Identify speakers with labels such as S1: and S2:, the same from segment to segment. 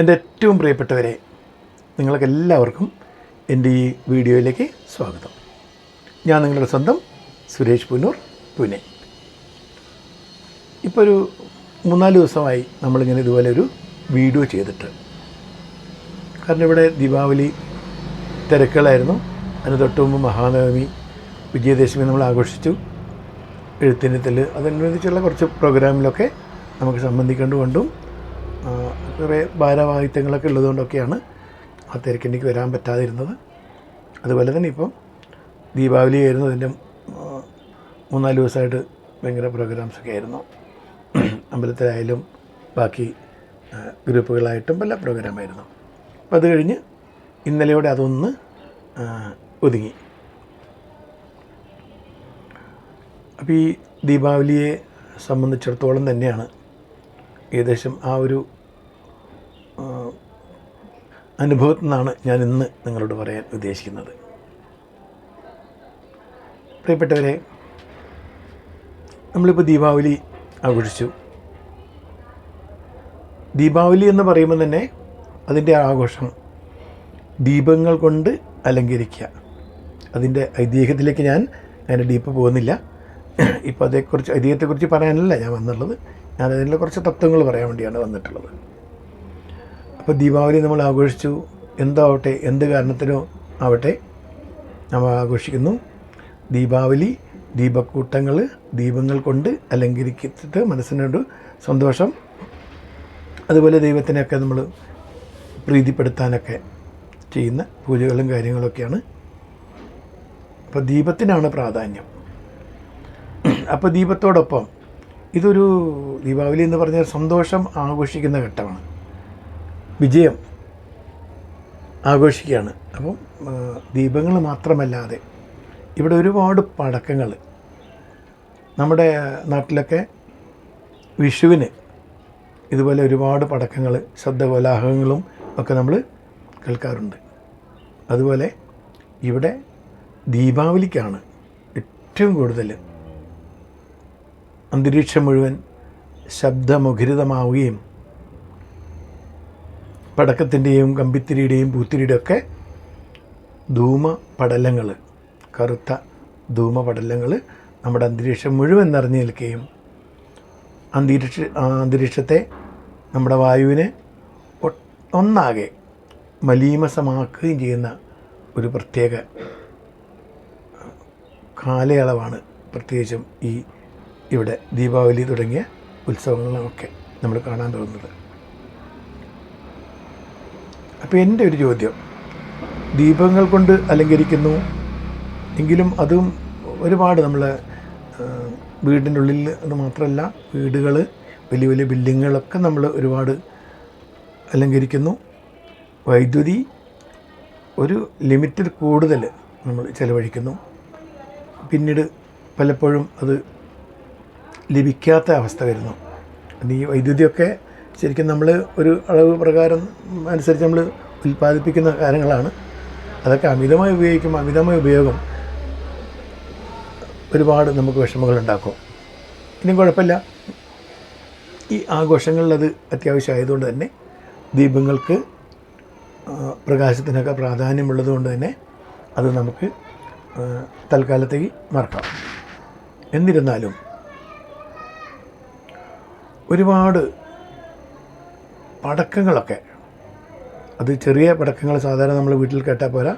S1: എന്റെ ഏറ്റവും പ്രിയപ്പെട്ടവരെ നിങ്ങൾക്ക് എല്ലാവർക്കും എന്റെ ഈ വീഡിയോയിലേക്ക് സ്വാഗതം. ഞാൻ നിങ്ങളുടെ സ്വന്തം സുരേഷ് പുന്നൂർ പുനെ. ഇപ്പോൾ ഒരു മൂന്നാൽ ദിവസമായി നമ്മളിങ്ങനെ ഇതുപോലെ ഒരു വീഡിയോ ചെയ്തിട്ട്. കാരണം ഇവിടെ ദീപാവലി തിരക്കുകളായിരുന്നു. അതിന് തൊട്ട് മുമ്പ് മഹാനവമി വിജയദശമി നമ്മൾ ആഘോഷിച്ചു. എഴുത്തിനത്തിൽ അതനുബന്ധിച്ചുള്ള കുറച്ച് പ്രോഗ്രാമിലൊക്കെ നമുക്ക് സംബന്ധിക്കേണ്ടതുകൊണ്ടും കുറേ ഭാരവാഹിത്യങ്ങളൊക്കെ ഉള്ളതുകൊണ്ടൊക്കെയാണ് ആ തിരക്ക് എനിക്ക് വരാൻ പറ്റാതിരുന്നത്. അതുപോലെ തന്നെ ഇപ്പം ദീപാവലി ആയിരുന്നു അതിന്റെ മൂന്നാൽ ദിവസമായിട്ട് ഭയങ്കര പ്രോഗ്രാംസൊക്കെ ആയിരുന്നു. അമ്പലത്തിലായാലും ബാക്കി ഗ്രൂപ്പുകളായിട്ടും പല പ്രോഗ്രാമായിരുന്നു അപ്പം അത് കഴിഞ്ഞ് ഇന്നലെയോടെ അതൊന്ന് ഒതുങ്ങി. അപ്പോൾ ഈ ദീപാവലിയെ സംബന്ധിച്ചിടത്തോളം തന്നെയാണ് ഏകദേശം ആ ഒരു അനുഭവത്തിൽ നിന്നാണ് ഞാൻ ഇന്ന് നിങ്ങളോട് പറയാൻ ഉദ്ദേശിക്കുന്നത്. പ്രിയപ്പെട്ടവരെ നമ്മളിപ്പോൾ ദീപാവലി ആഘോഷിച്ചു. ദീപാവലി എന്ന് പറയുമ്പോൾ തന്നെ അതിന്റെ ആഘോഷം ദീപങ്ങൾ കൊണ്ട് അലങ്കരിക്കുക. അതിന്റെ ഐതിഹ്യത്തിലേക്ക് ഞാൻ അതിന്റെ ഡീപ്പ് പോകുന്നില്ല. ഇപ്പോൾ അതേക്കുറിച്ച് ഐതിഹ്യത്തെക്കുറിച്ച് പറയാനല്ല ഞാൻ വന്നുള്ളത്. ഞാൻ അതിന്റെ കുറച്ച് തത്വങ്ങൾ പറയാൻ വേണ്ടിയാണ് വന്നിട്ടുള്ളത്. അപ്പോൾ ദീപാവലി നമ്മൾ ആഘോഷിച്ചു. എന്താവട്ടെ എന്ത് കാരണത്തിനോ ആവട്ടെ നമ്മൾ ആഘോഷിക്കുന്നു. ദീപാവലി ദീപക്കൂട്ടങ്ങൾ ദീപങ്ങൾ കൊണ്ട് അലങ്കരിച്ചിട്ട് മനസ്സിനൊരു സന്തോഷം. അതുപോലെ ദൈവത്തിനെയൊക്കെ നമ്മൾ പ്രീതിപ്പെടുത്താനൊക്കെ ചെയ്യുന്ന പൂജകളും കാര്യങ്ങളൊക്കെയാണ്. അപ്പോൾ ദീപത്തിനാണ് പ്രാധാന്യം. അപ്പോൾ ദീപത്തോടൊപ്പം ഇതൊരു ദീപാവലി എന്ന് പറഞ്ഞാൽ സന്തോഷം ആഘോഷിക്കുന്ന ഘട്ടമാണ്. വിജയം ആഘോഷിക്കുകയാണ്. അപ്പം ദീപങ്ങൾ മാത്രമല്ലാതെ ഇവിടെ ഒരുപാട് പടക്കങ്ങൾ നമ്മുടെ നാട്ടിലൊക്കെ വിഷുവിന് ഇതുപോലെ ഒരുപാട് പടക്കങ്ങൾ ശബ്ദകോലാഹങ്ങളും ഒക്കെ നമ്മൾ കേൾക്കാറുണ്ട്. അതുപോലെ ഇവിടെ ദീപാവലിക്കാണ് ഏറ്റവും കൂടുതൽ അന്തരീക്ഷം മുഴുവൻ ശബ്ദമുഖരിതമാവുകയും പടക്കത്തിന്റെയും കമ്പിത്തിരിയുടെയും പൂത്തിരിയുടെയും ഒക്കെ ധൂമ പടലങ്ങൾ കറുത്ത ധൂമ പടലങ്ങൾ നമ്മുടെ അന്തരീക്ഷം മുഴുവൻ നിറഞ്ഞു നിൽക്കുകയും അന്തരീക്ഷ അന്തരീക്ഷത്തെ നമ്മുടെ വായുവിനെ ഒന്നാകെ മലീമസമാക്കുകയും ചെയ്യുന്ന ഒരു പ്രത്യേക കാലയളവാണ് പ്രത്യേകിച്ചും ഈ ഇവിടെ ദീപാവലി തുടങ്ങിയ ഉത്സവങ്ങളൊക്കെ നമ്മൾ കാണാൻ പോകുന്നത് അപ്പോൾ എന്റെ ഒരു ചോദ്യം. ദീപങ്ങൾ കൊണ്ട് അലങ്കരിക്കുന്നു. എങ്കിലും അതും ഒരുപാട് നമ്മൾ വീടിന്റെ ഉള്ളിൽ അത് മാത്രമല്ല വീടുകൾ വലിയ വലിയ ബിൽഡിങ്ങുകളൊക്കെ നമ്മൾ ഒരുപാട് അലങ്കരിക്കുന്നു. വൈദ്യുതി ഒരു ലിമിറ്റിൽ കൂടുതൽ നമ്മൾ ചിലവഴിക്കുന്നു. പിന്നീട് പലപ്പോഴും അത് ലഭിക്കാത്ത അവസ്ഥ വരുന്നു. ഈ വൈദ്യുതിയൊക്കെ ശരിക്കും നമ്മൾ ഒരു അളവ് പ്രകാരം അനുസരിച്ച് നമ്മൾ ഉൽപ്പാദിപ്പിക്കുന്ന കാര്യങ്ങളാണ്. അതൊക്കെ അമിതമായി ഉപയോഗിക്കുമ്പോൾ അമിതമായ ഉപയോഗം ഒരുപാട് നമുക്ക് വിഷമങ്ങൾ ഉണ്ടാക്കും. ഇനിയും കുഴപ്പമില്ല. ഈ ആഘോഷങ്ങളിൽ അത് അത്യാവശ്യമായതുകൊണ്ട് തന്നെ ദീപങ്ങൾക്ക് പ്രകാശത്തിനൊക്കെ പ്രാധാന്യമുള്ളത് കൊണ്ട് തന്നെ അത് നമുക്ക് തൽക്കാലത്തേക്ക് മറക്കാം. എന്നിരുന്നാലും ഒരുപാട് പടക്കങ്ങളൊക്കെ. അത് ചെറിയ പടക്കങ്ങൾ സാധാരണ നമ്മൾ വീട്ടിൽ കേട്ടാൽ പോരാ.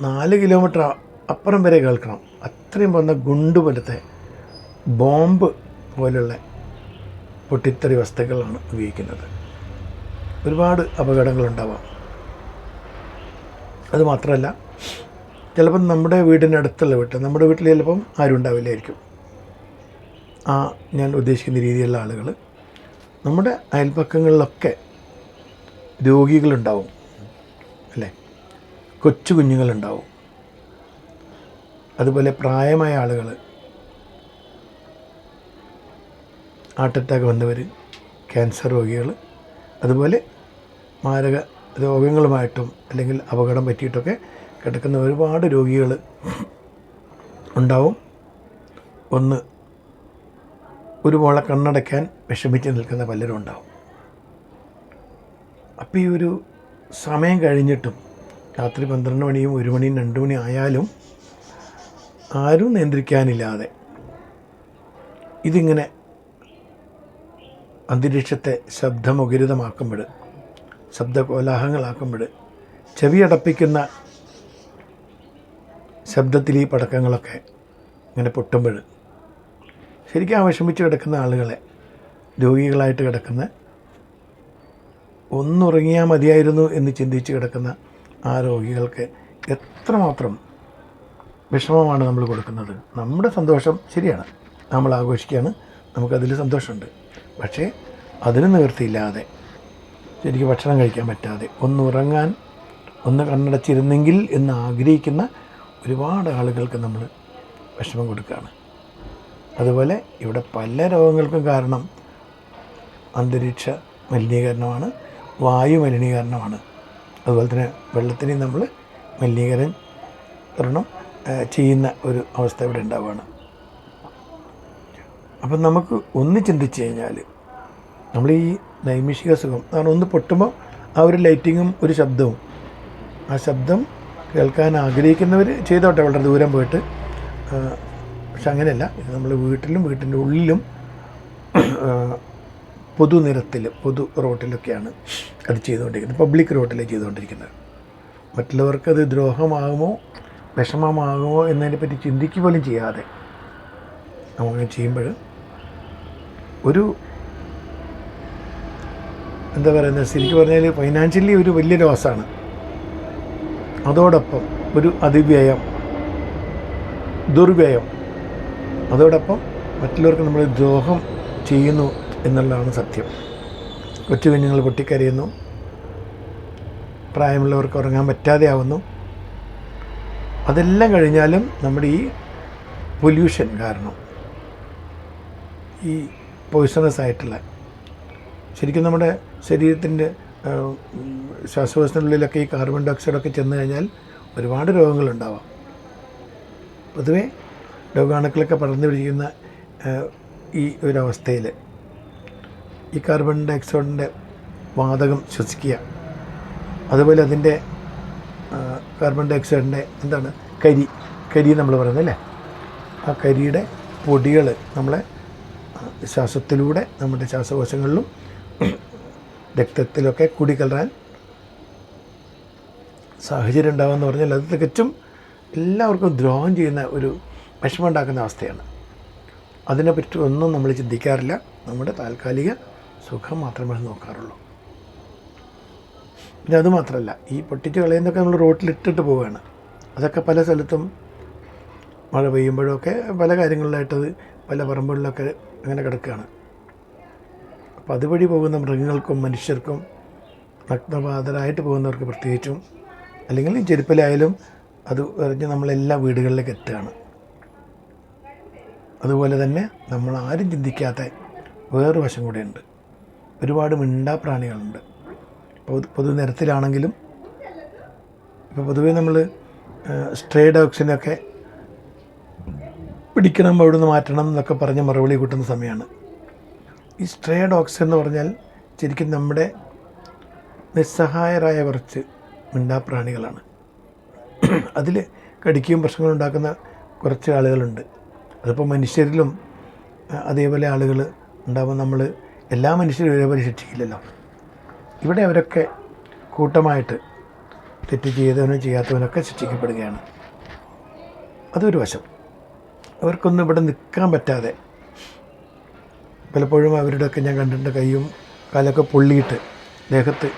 S1: നാല് കിലോമീറ്റർ അപ്പുറം വരെ കേൾക്കണം. അത്രയും വന്ന ഗുണ്ട് പോലത്തെ ബോംബ് പോലുള്ള പൊട്ടിത്തെറി വസ്തുക്കളാണ് ഉപയോഗിക്കുന്നത്. ഒരുപാട് അപകടങ്ങളുണ്ടാവാം അതുമാത്രമല്ല ചിലപ്പം നമ്മുടെ വീടിനടുത്തുള്ള വീട്ടിൽ നമ്മുടെ വീട്ടിൽ ചിലപ്പം ആരും ഉണ്ടാവില്ലായിരിക്കും ആ ഞാൻ ഉദ്ദേശിക്കുന്ന രീതിയിലുള്ള ആളുകൾ നമ്മുടെ അയൽപ്പക്കങ്ങളിലൊക്കെ രോഗികളുണ്ടാവും അല്ലേ? കൊച്ചു കുഞ്ഞുങ്ങളുണ്ടാവും. അതുപോലെ പ്രായമായ ആളുകൾ ഹാർട്ട് അറ്റാക്ക് വന്നവർ ക്യാൻസർ രോഗികൾ അതുപോലെ മാരക രോഗങ്ങളുമായിട്ടും അല്ലെങ്കിൽ അപകടം പറ്റിയിട്ടൊക്കെ കിടക്കുന്ന ഒരുപാട് രോഗികൾ ഉണ്ടാവും. ഒന്ന് ഒരു പോള കണ്ണടയ്ക്കാൻ വിഷമിച്ച് നിൽക്കുന്ന പലരും ഉണ്ടാവും. അപ്പോൾ ഈ ഒരു സമയം കഴിഞ്ഞിട്ടും രാത്രി പന്ത്രണ്ട് മണിയും ഒരു മണിയും രണ്ട് മണി ആയാലും ആരും നിയന്ത്രിക്കാനില്ലാതെ ഇതിങ്ങനെ അന്തരീക്ഷത്തെ ശബ്ദമുഖരിതമാക്കുമ്പോൾ ശബ്ദ കോലാഹങ്ങളാക്കുമ്പോൾ ചെവിയടപ്പിക്കുന്ന ശബ്ദത്തിൽ ഈ പടക്കങ്ങളൊക്കെ ഇങ്ങനെ പൊട്ടുമ്പോൾ ശരിക്കും വിഷമിച്ച് കിടക്കുന്ന ആളുകളെ രോഗികളായിട്ട് കിടക്കുന്ന ഒന്നുറങ്ങിയാൽ മതിയായിരുന്നു എന്ന് ചിന്തിച്ച് കിടക്കുന്ന ആ രോഗികൾക്ക് എത്രമാത്രം വിഷമമാണ് നമ്മൾ കൊടുക്കുന്നത്. നമ്മുടെ സന്തോഷം ശരിയാണ്. നമ്മൾ ആഘോഷിക്കുകയാണ്. നമുക്കതിൽ സന്തോഷമുണ്ട്. പക്ഷേ അതിന് നിവൃത്തിയില്ലാതെ ശരിക്കും ഭക്ഷണം കഴിക്കാൻ പറ്റാതെ ഒന്ന് ഉറങ്ങാൻ ഒന്ന് കണ്ണടച്ചിരുന്നെങ്കിൽ എന്ന് ആഗ്രഹിക്കുന്ന ഒരുപാട് ആളുകൾക്ക് നമ്മൾ വിഷമം കൊടുക്കുകയാണ്. അതുപോലെ ഇവിടെ പല രോഗങ്ങൾക്കും കാരണം അന്തരീക്ഷ മലിനീകരണമാണ് വായു മലിനീകരണമാണ്. അതുപോലെ തന്നെ വെള്ളത്തിനെയും നമ്മൾ മലിനീകരണം ചെയ്യുന്ന ഒരു അവസ്ഥ ഇവിടെ ഉണ്ടാവുകയാണ്. അപ്പം നമുക്ക് ഒന്ന് ചിന്തിച്ച് കഴിഞ്ഞാൽ നമ്മൾ ഈ നൈമിഷിക സുഖം കാരണം ഒന്ന് പൊട്ടുമ്പോൾ ആ ഒരു ലൈറ്റിങ്ങും ഒരു ശബ്ദവും. ആ ശബ്ദം കേൾക്കാൻ ആഗ്രഹിക്കുന്നവർ ചെയ്തോട്ടെ വളരെ ദൂരം പോയിട്ട്. പക്ഷെ അങ്ങനെയല്ല. ഇത് നമ്മൾ വീട്ടിലും വീട്ടിന്റെ ഉള്ളിലും പൊതുനിരത്തിൽ പൊതു റോട്ടിലൊക്കെയാണ് അത് ചെയ്തുകൊണ്ടിരിക്കുന്നത്. പബ്ലിക് റോട്ടിലേ ചെയ്തുകൊണ്ടിരിക്കുന്നത്. അത് ദ്രോഹമാകുമോ വിഷമമാകുമോ എന്നതിനെപ്പറ്റി ചിന്തിക്കുക പോലും ചെയ്യാതെ നമ്മൾ ചെയ്യുമ്പോൾ ഒരു എന്താ പറയുന്നത് ശരിക്കും പറഞ്ഞാൽ ഫൈനാൻഷ്യലി ഒരു വലിയ ലോസാണ് അതോടൊപ്പം ഒരു അതിവ്യയം ദുർവ്യയം അതോടൊപ്പം മറ്റുള്ളവർക്ക് നമ്മൾ ദ്രോഹം ചെയ്യുന്നു എന്നുള്ളതാണ് സത്യം. കൊച്ചു കുഞ്ഞുങ്ങൾ പൊട്ടിക്കരയുന്നു. പ്രായമുള്ളവർക്ക് ഉറങ്ങാൻ പറ്റാതെ ആവുന്നു. അതെല്ലാം കഴിഞ്ഞാലും നമ്മുടെ ഈ പൊല്യൂഷൻ കാരണം ഈ പോയിസണസ് ആയിട്ടുള്ള ശരിക്കും നമ്മുടെ ശരീരത്തിന്റെ ശ്വാസകോശത്തിനുള്ളിലൊക്കെ ഈ കാർബൺ ഡയോക്സൈഡൊക്കെ ചെന്ന് കഴിഞ്ഞാൽ ഒരുപാട് രോഗങ്ങളുണ്ടാവാം. പൊതുവേ രോഗാണുക്കളൊക്കെ പടർന്നു പിടിക്കുന്ന ഈ ഒരവസ്ഥയിൽ ഈ കാർബൺ ഡയോക്സൈഡിന്റെ വാതകം ശ്വസിക്കുക. അതുപോലെ അതിന്റെ കാർബൺ ഡയോക്സൈഡിന്റെ എന്താണ് കരി കരി നമ്മൾ പറയുന്നത് അല്ലേ ആ കരിയുടെ പൊടികൾ നമ്മളെ ശ്വാസത്തിലൂടെ നമ്മുടെ ശ്വാസകോശങ്ങളിലും രക്തത്തിലൊക്കെ കൂടിക്കലരാൻ സാഹചര്യം ഉണ്ടാകുമെന്ന് പറഞ്ഞാൽ അത് തികച്ചും എല്ലാവർക്കും ദ്രോഹം ചെയ്യുന്ന ഒരു വിഷമം ഉണ്ടാക്കുന്ന അവസ്ഥയാണ് അതിനെപ്പറ്റി ഒന്നും നമ്മൾ ചിന്തിക്കാറില്ല. നമ്മുടെ താൽക്കാലിക സുഖം മാത്രമേ നോക്കാറുള്ളൂ. പിന്നെ അതുമാത്രമല്ല ഈ പൊട്ടിച്ച് കളയുന്നതൊക്കെ നമ്മൾ റോട്ടിലിട്ടിട്ട് പോവുകയാണ്. അതൊക്കെ പല സ്ഥലത്തും മഴ പെയ്യുമ്പോഴൊക്കെ പല കാര്യങ്ങളിലായിട്ടത് പല പറമ്പുകളിലൊക്കെ അങ്ങനെ കിടക്കുകയാണ്. അപ്പോൾ അതുവഴി പോകുന്ന മൃഗങ്ങൾക്കും മനുഷ്യർക്കും നഗ്നപാതരായിട്ട് പോകുന്നവർക്ക് പ്രത്യേകിച്ചും അല്ലെങ്കിൽ ചെരുപ്പിലായാലും അത് എറിഞ്ഞ് നമ്മളെല്ലാ വീടുകളിലേക്ക് എത്തുകയാണ്. അതുപോലെ തന്നെ നമ്മൾ ആരും ചിന്തിക്കാത്ത വേറൊരു വശം കൂടെയുണ്ട്. ഒരുപാട് മിണ്ടാ പ്രാണികളുണ്ട് പൊതു പൊതുനിരത്തിലാണെങ്കിലും ഇപ്പോൾ പൊതുവേ നമ്മൾ സ്ട്രേ ഡോഗ്സിനൊക്കെ പിടിക്കണം അവിടുന്ന് മാറ്റണം എന്നൊക്കെ പറഞ്ഞ് മറുപടി കൂട്ടുന്ന സമയമാണ് ഈ സ്ട്രേ ഡോഗ്സ് എന്ന് പറഞ്ഞാൽ ശരിക്കും നമ്മുടെ നിസ്സഹായരായ കുറച്ച് മിണ്ടാപ്രാണികളാണ്. അതിൽ കടിക്കുകയും പ്രശ്നങ്ങളുണ്ടാക്കുന്ന കുറച്ച് ആളുകളുണ്ട്. അതിപ്പോൾ മനുഷ്യരിലും അതേപോലെ ആളുകൾ ഉണ്ടാകുമ്പോൾ നമ്മൾ എല്ലാ മനുഷ്യരും ഒരേപോലെ ശിക്ഷിക്കില്ലല്ലോ. ഇവിടെ അവരൊക്കെ കൂട്ടമായിട്ട് തെറ്റ് ചെയ്തവനും ചെയ്യാത്തവനൊക്കെ ശിക്ഷിക്കപ്പെടുകയാണ്. അതൊരു വശം. അവർക്കൊന്നും ഇവിടെ നിൽക്കാൻ പറ്റാതെ പലപ്പോഴും അവരുടെയൊക്കെ ഞാൻ കണ്ടിട്ടുണ്ട് കൈയും കാലൊക്കെ പൊള്ളിയിട്ട് ദേഹത്ത്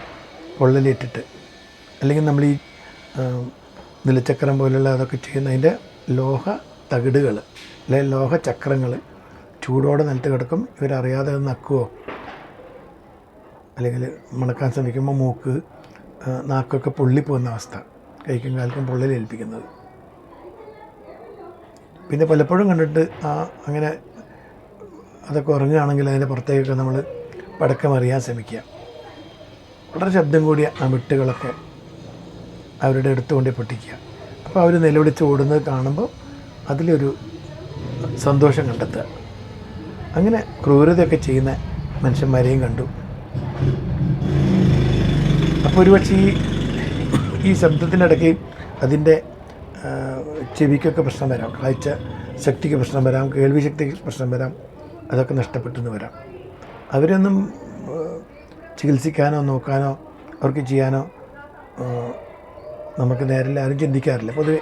S1: പൊള്ളലേറ്റിട്ട്. അല്ലെങ്കിൽ നമ്മൾ ഈ നിലച്ചക്രം പോലുള്ള അതൊക്കെ ചെയ്യുന്ന അതിന്റെ ലോഹ തകിടുകൾ. അല്ലെങ്കിൽ ലോഹ ചക്രങ്ങൾ ചൂടോടെ നിലത്ത് കിടക്കും ഇവരറിയാതെ നക്കുവോ? അല്ലെങ്കിൽ മണക്കാൻ ശ്രമിക്കുമ്പോൾ മൂക്ക് നാക്കൊക്കെ പൊള്ളിപ്പോകുന്ന അവസ്ഥ. കൈക്കും കാൽക്കും പൊള്ളലേൽപ്പിക്കുന്നത് പിന്നെ പലപ്പോഴും കണ്ടിട്ട് ആ അങ്ങനെ അതൊക്കെ ഉറങ്ങുകയാണെങ്കിൽ അതിന്റെ പുറത്തേക്കൊക്കെ നമ്മൾ പടക്കം അറിയാൻ ശ്രമിക്കുക. വളരെ ശബ്ദം കൂടിയ ആ വിട്ടുകളൊക്കെ അവരുടെ അടുത്ത് കൊണ്ടേ പൊട്ടിക്കുക. അപ്പോൾ അവർ നിലവിളിച്ച് ഓടുന്നത് കാണുമ്പോൾ അതിലൊരു സന്തോഷം കണ്ടെത്തുക. അങ്ങനെ ക്രൂരതയൊക്കെ ചെയ്യുന്ന മനുഷ്യന്മാരെയും കണ്ടു. അപ്പോൾ ഒരുപക്ഷെ ഈ ഈ ശബ്ദത്തിനിടയ്ക്ക് അതിന്റെ ചെവിക്കൊക്കെ പ്രശ്നം വരാം. കാഴ്ച ശക്തിക്ക് പ്രശ്നം വരാം. കേൾവി ശക്തിക്ക് പ്രശ്നം വരാം. അതൊക്കെ നഷ്ടപ്പെട്ടെന്ന് വരാം. അവരൊന്നും ചികിത്സിക്കാനോ നോക്കാനോ അവർക്ക് ചെയ്യാനോ നമുക്ക് നേരിൽ ആരും ചിന്തിക്കാറില്ല. പൊതുവെ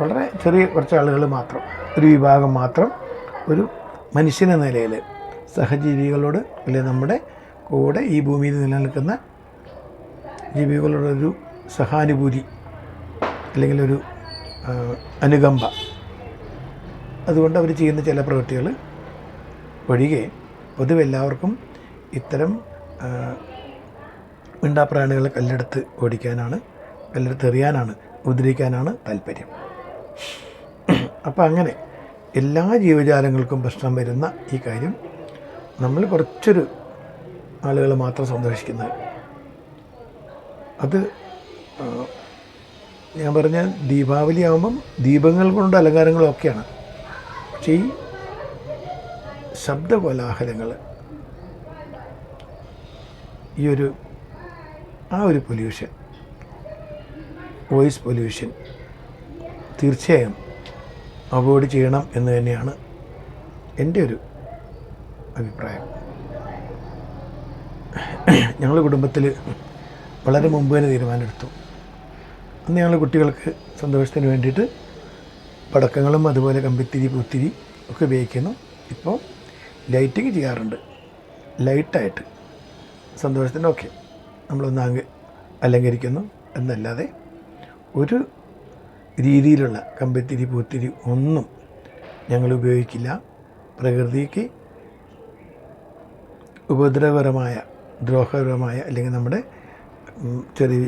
S1: വളരെ ചെറിയ കുറച്ച് ആളുകൾ മാത്രം. ഒരു വിഭാഗം മാത്രം ഒരു മനുഷ്യനെ നിലയിൽ സഹജീവികളോട് അല്ലെങ്കിൽ നമ്മുടെ കൂടെ ഈ ഭൂമിയിൽ നിലനിൽക്കുന്ന ജീവികളോടൊരു സഹാനുഭൂതി അല്ലെങ്കിൽ ഒരു അനുകമ്പ. അതുകൊണ്ട് അവർ ചെയ്യുന്ന ചില പ്രവൃത്തികൾ ഒഴികെ പൊതുവെ എല്ലാവർക്കും ഇത്തരം മിണ്ടാപ്രാണികളെ കല്ലെടുത്ത് ഓടിക്കാനാണ് കല്ലെടുത്ത് എറിയാനാണ് ഉപദ്രവിക്കാനാണ് താല്പര്യം. അപ്പം അങ്ങനെ എല്ലാ ജീവജാലങ്ങൾക്കും പ്രശ്നം വരുന്ന ഈ കാര്യം നമ്മൾ കുറച്ചൊരു ആളുകൾ മാത്രം സന്തോഷിക്കുന്നത്. അത് ഞാൻ പറഞ്ഞ ദീപാവലി ആകുമ്പം ദീപങ്ങൾ കൊണ്ട് അലങ്കാരങ്ങളും ഒക്കെയാണ് പക്ഷേ ഈ ശബ്ദകോലാഹലങ്ങൾ ഈ ഒരു ആ ഒരു പൊല്യൂഷൻ വോയിസ് പൊല്യൂഷൻ തീർച്ചയായും അവോയ്ഡ് ചെയ്യണം എന്ന് തന്നെയാണ് എന്റെ ഒരു അഭിപ്രായം. ഞങ്ങൾ കുടുംബത്തിൽ വളരെ മുമ്പ് തന്നെ തീരുമാനമെടുത്തു. അന്ന് ഞങ്ങൾ കുട്ടികൾക്ക് സന്തോഷത്തിന് വേണ്ടിയിട്ട് പടക്കങ്ങളും അതുപോലെ കമ്പിത്തിരി പൂത്തിരി ഒക്കെ ഉപയോഗിക്കുന്നു. ഇപ്പോൾ ലൈറ്റിങ് ചെയ്യാറുണ്ട്. ലൈറ്റായിട്ട്. സന്തോഷത്തിന് ഓക്കെ നമ്മളൊന്ന് അലങ്കരിക്കുന്നു. എന്നല്ലാതെ ഒരു രീതിയിലുള്ള കമ്പത്തിരി പൂത്തിരി ഒന്നും ഞങ്ങൾ ഉപയോഗിക്കില്ല. പ്രകൃതിക്ക് ഉപദ്രവകരമായ ദ്രോഹകരമായ അല്ലെങ്കിൽ നമ്മുടെ ചെറിയ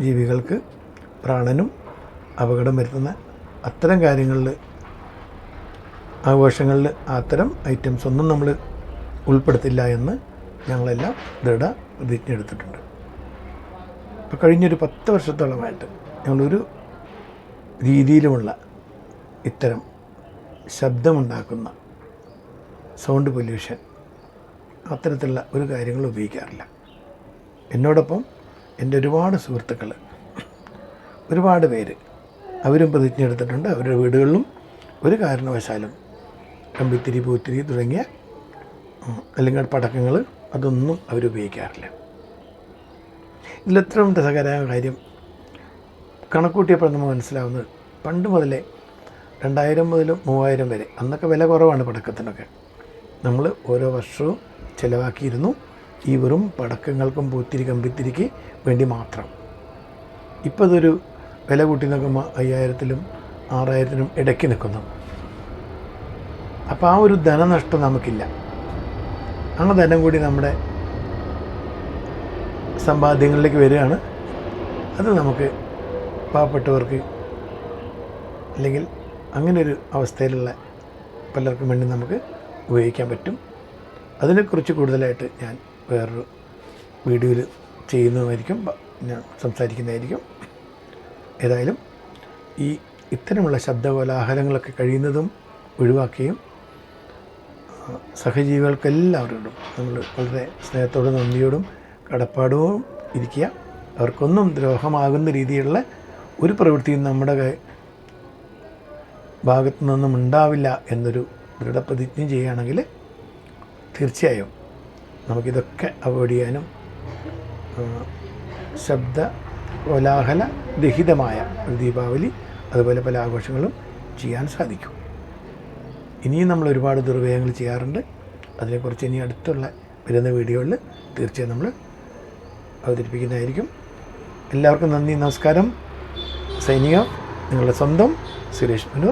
S1: ജീവികൾക്ക് പ്രാണനും അപകടം വരുത്തുന്ന അത്തരം കാര്യങ്ങളിൽ ആഘോഷങ്ങളിൽ അത്തരം ഐറ്റംസ് ഒന്നും നമ്മൾ ഉൾപ്പെടുത്തില്ല എന്ന് ഞങ്ങളെല്ലാം ദൃഢ പ്രതിജ്ഞ എടുത്തിട്ടുണ്ട്. ഇപ്പോൾ കഴിഞ്ഞൊരു പത്ത് വർഷത്തോളമായിട്ട് ഞങ്ങളൊരു രീതിയിലുമുള്ള ഇത്തരം ശബ്ദമുണ്ടാക്കുന്ന സൗണ്ട് പൊല്യൂഷൻ അത്തരത്തിലുള്ള ഒരു കാര്യങ്ങളും ഉപയോഗിക്കാറില്ല. എന്നോടൊപ്പം എന്റെ ഒരുപാട് സുഹൃത്തുക്കൾ ഒരുപാട് പേര് അവരും പ്രതിജ്ഞ എടുത്തിട്ടുണ്ട് അവരുടെ വീടുകളിലും ഒരു കാരണവശാലും കമ്പിത്തിരി പൂത്തിരി തുടങ്ങിയ അല്ലെങ്കിൽ പടക്കങ്ങൾ അതൊന്നും അവരുപയോഗിക്കാറില്ല ഇതിലെത്ര രസകരമായ കാര്യം കണക്കൂട്ടിയപ്പോൾ നമ്മൾ മനസ്സിലാവുന്നത് പണ്ട് മുതലേ രണ്ടായിരം മുതൽ മൂവായിരം വരെ അന്നൊക്കെ വില കുറവാണ് പടക്കത്തിനൊക്കെ. നമ്മൾ ഓരോ വർഷവും ചിലവാക്കിയിരുന്നു ഈ വെറും പടക്കങ്ങൾക്കും പൂത്തിരി കമ്പിത്തിരിക്ക് വേണ്ടി മാത്രം. ഇപ്പോൾ അതൊരു വില കൂട്ടി നോക്കുമ്പോൾ അയ്യായിരത്തിലും ആറായിരത്തിനും ഇടയ്ക്ക് നിൽക്കുന്നു. അപ്പോൾ ആ ഒരു ധനനഷ്ടം നമുക്കില്ല. ആ ധനം കൂടി നമ്മുടെ സമ്പാദ്യങ്ങളിലേക്ക് വരികയാണ്. അത് നമുക്ക് പാവപ്പെട്ടവർക്ക് അല്ലെങ്കിൽ അങ്ങനെ ഒരു അവസ്ഥയിലുള്ള പലർക്കും വേണ്ടി നമുക്ക് ഉപയോഗിക്കാൻ പറ്റും. അതിനെക്കുറിച്ച് കൂടുതലായിട്ട് ഞാൻ വേറൊരു വീഡിയോയിൽ ചെയ്യുന്നതായിരിക്കും ഞാൻ സംസാരിക്കുന്നതായിരിക്കും. ഏതായാലും ഈ ഇത്തരമുള്ള ശബ്ദകോലാഹലങ്ങളൊക്കെ കഴിയുന്നതും ഒഴിവാക്കുകയും സഹജീവികൾക്കെല്ലാവരോടും നമ്മൾ വളരെ സ്നേഹത്തോടും നന്ദിയോടും കടപ്പാടോടും ഇരിക്കുക. അവർക്കൊന്നും ദ്രോഹമാകുന്ന രീതിയിലുള്ള ഒരു പ്രവൃത്തിയും നമ്മുടെ ഭാഗത്തു നിന്നും ഉണ്ടാവില്ല എന്നൊരു ദൃഢപ്രതിജ്ഞ ചെയ്യുകയാണെങ്കിൽ തീർച്ചയായും നമുക്കിതൊക്കെ അവോയ്ഡ് ചെയ്യാനും ശബ്ദ കോലാഹല രഹിതമായ ഒരു ദീപാവലി അതുപോലെ പല ആഘോഷങ്ങളും ചെയ്യാൻ സാധിക്കും. ഇനിയും നമ്മൾ ഒരുപാട് ദുർവ്യയങ്ങൾ ചെയ്യാറുണ്ട്. അതിനെക്കുറിച്ച് ഇനി അടുത്തുള്ള വരുന്ന വീഡിയോകളിൽ തീർച്ചയായും നമ്മൾ അവതരിപ്പിക്കുന്നതായിരിക്കും. എല്ലാവർക്കും നന്ദി നമസ്കാരം. സൈനിക നിങ്ങളുടെ സ്വന്തം സുരേഷ് പുനെ